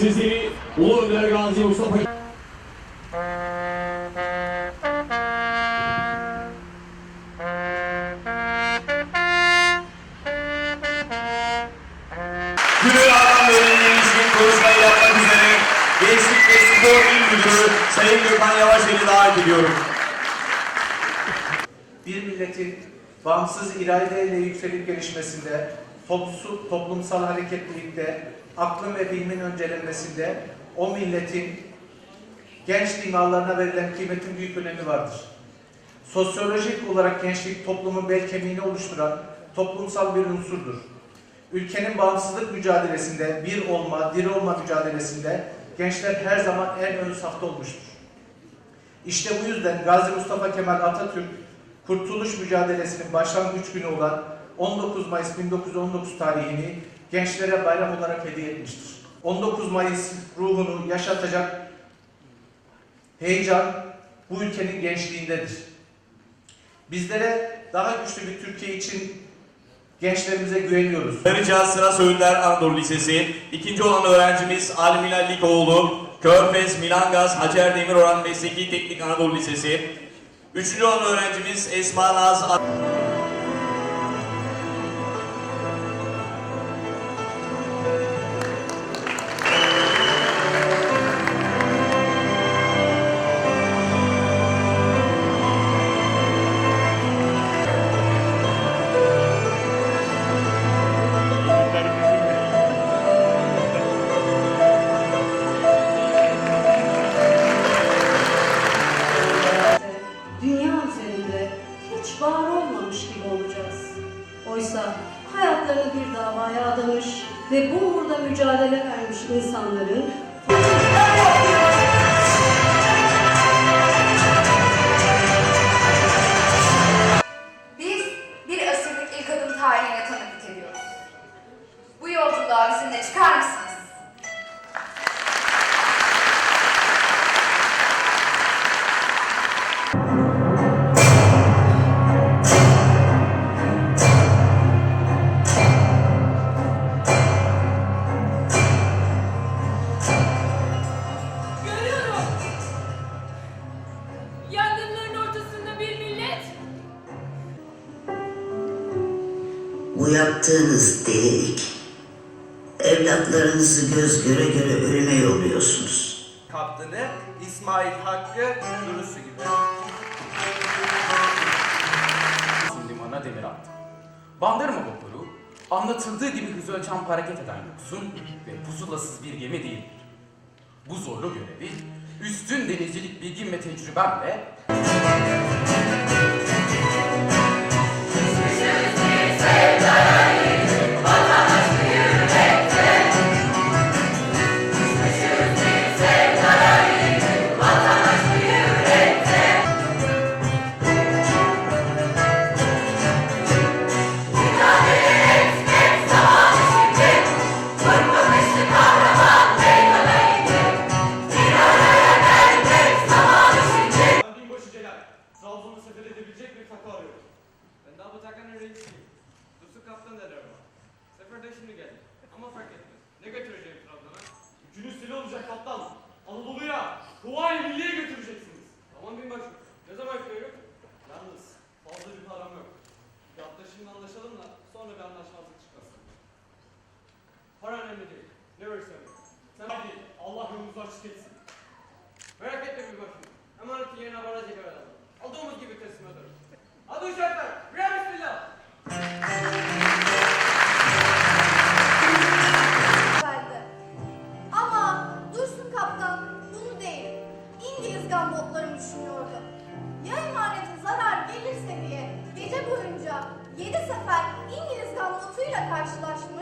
Sizleri Ulu Önder Gazi Mustafa konuşmayı yapmak üzere Gençlik ve Spor Sayın Gökhan Yavaşel'i davet ediyorum. bir milletin bağımsız iradeyle yükselip gelişmesinde, toplumsal hareketlilikte, aklın ve bilmin öncelenmesinde o milletin genç imalarına verilen kıymetin büyük önemi vardır. Sosyolojik olarak gençlik toplumun bel kemiğini oluşturan toplumsal bir unsurdur. Ülkenin bağımsızlık mücadelesinde, bir olma, diri olma mücadelesinde gençler her zaman en ön safta olmuştur. İşte bu yüzden Gazi Mustafa Kemal Atatürk Kurtuluş mücadelesinin başlangıç günü olan 19 Mayıs 1919 tarihini gençlere bayram olarak hediye etmiştir. 19 Mayıs ruhunu yaşatacak heyecan bu ülkenin gençliğindedir. Bizlere daha güçlü bir Türkiye için gençlerimize güveniyoruz. Darıca Sıra Söğütler Anadolu Lisesi. İkinci olan öğrencimiz Ali Milal Likoğlu. Körfez, Milangaz, Hacer Demiroran Mesleki Teknik Anadolu Lisesi. Üçüncü olan öğrencimiz Esma Naz bir davaya adamış ve bu uğurda mücadele vermiş insanların Biz bir asırlık ilk adım tarihine tanıklık ediyoruz. Bu yolculuğa bizimle çıkar mısınız? Bu yaptığınız delilik. Evlatlarınızı göz göre göre ölüme yolluyorsunuz. kaptanı İsmail Hakkı Durusu gibi. limana demir attı. Bandırma vapuru anlatıldığı gibi hız ölçen hareket eden yoksun ve pusulasız bir gemi değildir. Bu zorlu görevi üstün denizcilik bilgim ve tecrübemle Trabzon'u sefer edebilecek bir takı arıyorum. Ben daha bu takının reisiyim. Dursun kaptan derler bana. Seferde şimdi geldi. Ama fark etmez. Ne götüreceğim Trabzon'a? Yükünüz silah olacak kaptan. Anadolu'ya, Kuvayi Milliye götüreceksiniz. Tamam binbaşı. Ne zaman yapıyorum? Yalnız fazla bir param yok. Yatta şimdi anlaşalım da sonra bir anlaşmazlık çıkmasın. Para önemli değil. Ne verirsen ver. Sen hadi Allah yolunuzu açık etsin. Merak etme bir başım. Emanetin yerine varacak evvel olduğumuz gibi teslimadır. Hadi uşaklar, birer bismillah. Ama Dursun Kaptan bunu değil, İngiliz gambotlarını düşünüyordu. Ya emanetin zarar gelirse diye gece boyunca yedi sefer İngiliz gambotuyla karşılaşmış,